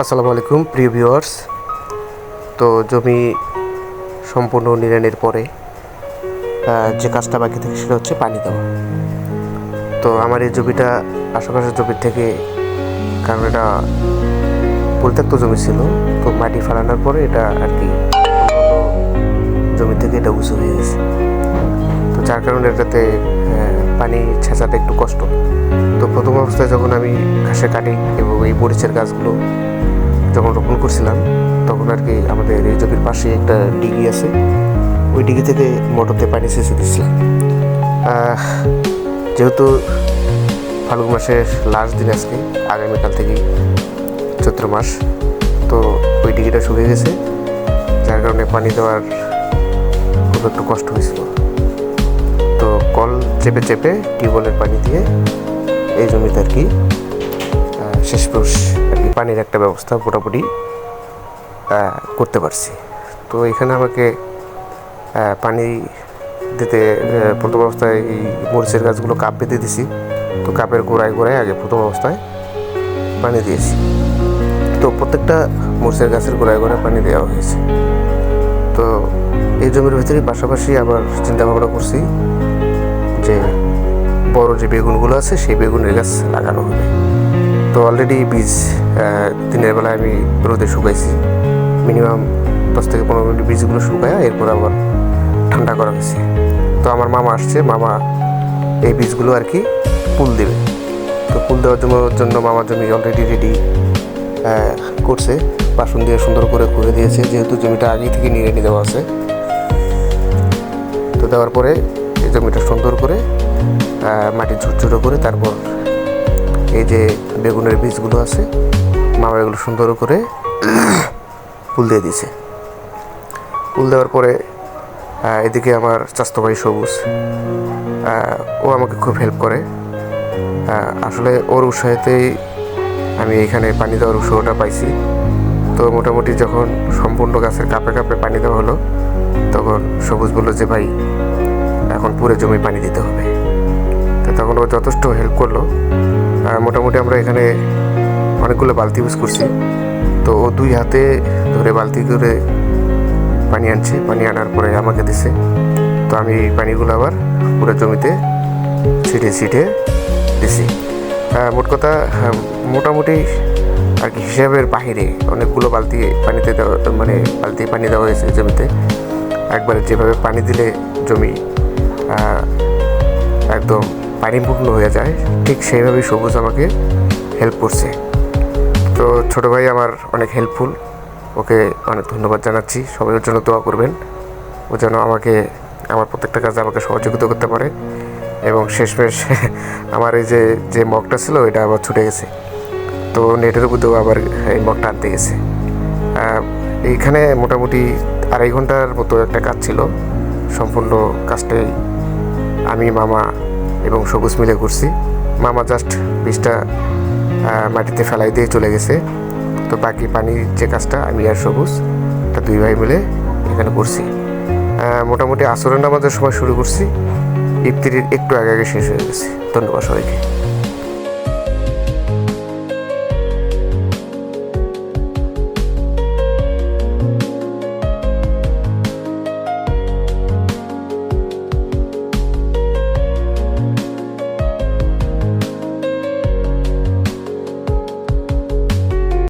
আসসালামু আলাইকুম, প্রিয় ভিউয়ার্স। তো জমি সম্পূর্ণ নিড়ানোর পরে যে কাজটা বাকি থাকে সেটা হচ্ছে পানি দেওয়া। তো আমার এই জমিটা আশেপাশের জমির থেকে, কারণ এটা পরিত্যক্ত জমি ছিল, তো মাটি ফালানোর পরে এটা আর কি জমি থেকে এটা উঁচু হয়ে গেছে। তো যার কারণে এটাতে পানি ছেঁচাতে একটু কষ্ট। তো প্রথম অবস্থায় যখন আমি ঘাসে কাটি এবং এই মরিচের গাছগুলো যখন রোপণ করছিলাম, তখন আর কি আমাদের এই জমির পাশে একটা ডিগি আছে। ওই ডিগি থেকে মোটরতে পানি সেচে দিচ্ছিলাম। যেহেতু ফাল্গুন মাসের লাস্ট দিন আজকে, আগামীকাল থেকেই চৈত্র মাস, তো ওই ডিগিটা শুকিয়ে গেছে। যার কারণে পানি দেওয়ার খুব একটু কষ্ট হয়েছিল। তো কল চেপে চেপে টিউবওয়েলের পানি দিয়ে এই জমিতে আর কি শেষ পুরুষ পানির একটা ব্যবস্থা মোটামুটি করতে পারছি। তো এখানে আমাকে পানি দিতে প্রথম অবস্থায় এই মরিচের গাছগুলো কাপ বেঁধে দিছি। তো কাপের গোড়ায় গোড়ায় আগে প্রথম অবস্থায় পানি দিয়েছি। তো প্রত্যেকটা মরিচের গাছের গোড়ায় গোড়ায় পানি দেওয়া হয়েছে। তো এই জমির ভিতরে পাশাপাশি আবার চিন্তা ভাবনা করছি যে বড় যে বেগুনগুলো আছে, সেই বেগুনের গাছ লাগানো হবে। তো অলরেডি বীজ দিনের বেলায় আমি রোদে শুকাইছি। মিনিমাম দশ থেকে পনেরো মিনিট বীজগুলো শুকায় এরপর আবার ঠান্ডা করা হয়েছে। তো আমার মামা আসছে, মামা এই বীজগুলো আর কি পুল দেবে। তো পুল দেওয়ার জন্য মামার জমি অলরেডি রেডি করছে। বাসন দিয়ে সুন্দর করে করে দিয়েছে, যেহেতু জমিটা আগেই থেকে নিয়ে রেডি দেওয়া আছে। তো দেওয়ার পরে এই জমিটা সুন্দর করে মাটি ঝুরঝুরো করে তারপর এই যে বেগুনের বীজগুলো আছে, মামা এগুলো সুন্দর করে ফুল দিয়ে দিয়েছে। ফুল দেওয়ার পরে এদিকে আমার স্বাস্থ্য ভাই সবুজ ও আমাকে খুব হেল্প করে। আসলে ওর উৎসাহেতেই আমি এখানে পানি দেওয়ার উৎসাহটা পাইছি। তো মোটামুটি যখন সম্পূর্ণ গাছের কাপে কাপে পানি দেওয়া হলো, তখন সবুজ বলল যে, ভাই, এখন পুরো জমি পানি দিতে হবে। তো তখন ও যথেষ্ট হেল্প করল। মোটামুটি আমরা এখানে অনেকগুলো বালতি ইউজ করছি। তো ও দুই হাতে ধরে বালতি করে পানি আনছে পানি আনার পরে আমাকে দিছে। তো আমি এই পানিগুলো আবার পুরো জমিতে ছিটে ছিটে দিছি। আহ, মোট কথা মোটামুটি আর কি হিসাবের বাহিরে অনেকগুলো বালতি পানিতে দেওয়া মানে বালতি পানি দেওয়া হয়েছে জমিতে। একবারে যেভাবে পানি দিলে জমি পানিপূর্ণ হয়ে যায়। ঠিক সেইভাবেই সবুজ আমাকে হেল্প করছে। তো ছোটো ভাই আমার অনেক হেল্পফুল ওকে অনেক ধন্যবাদ জানাচ্ছি। সবাই ওর জন্য দোয়া করবেন। ও যেন আমাকে, আমার প্রত্যেকটা কাজে আমাকে সহযোগিতা করতে পারে। এবং শেষমেশ আমার এই যে যে মগটা ছিল, এটা আবার ছুটে গেছে। তো নেটের উপর আবার এই মগটা আনতে গেছে। এইখানে মোটামুটি আড়াই ঘণ্টার মতো একটা কাজ ছিল। সম্পূর্ণ কাজটাই আমি, মামা এবং সবুজ মিলে করছি মামা জাস্ট বীজটা মাটিতে ফেলাই দিয়ে চলে গেছে। তো বাকি পানির যে কাজটা, আমি আর সবুজ, তা দুই ভাই মিলে এখানে করছি মোটামুটি আসরের নামাজের সময় শুরু করছি। ইফতিরির একটু আগে আগে শেষ হয়ে গেছে। ধন্যবাদ সবাইকে।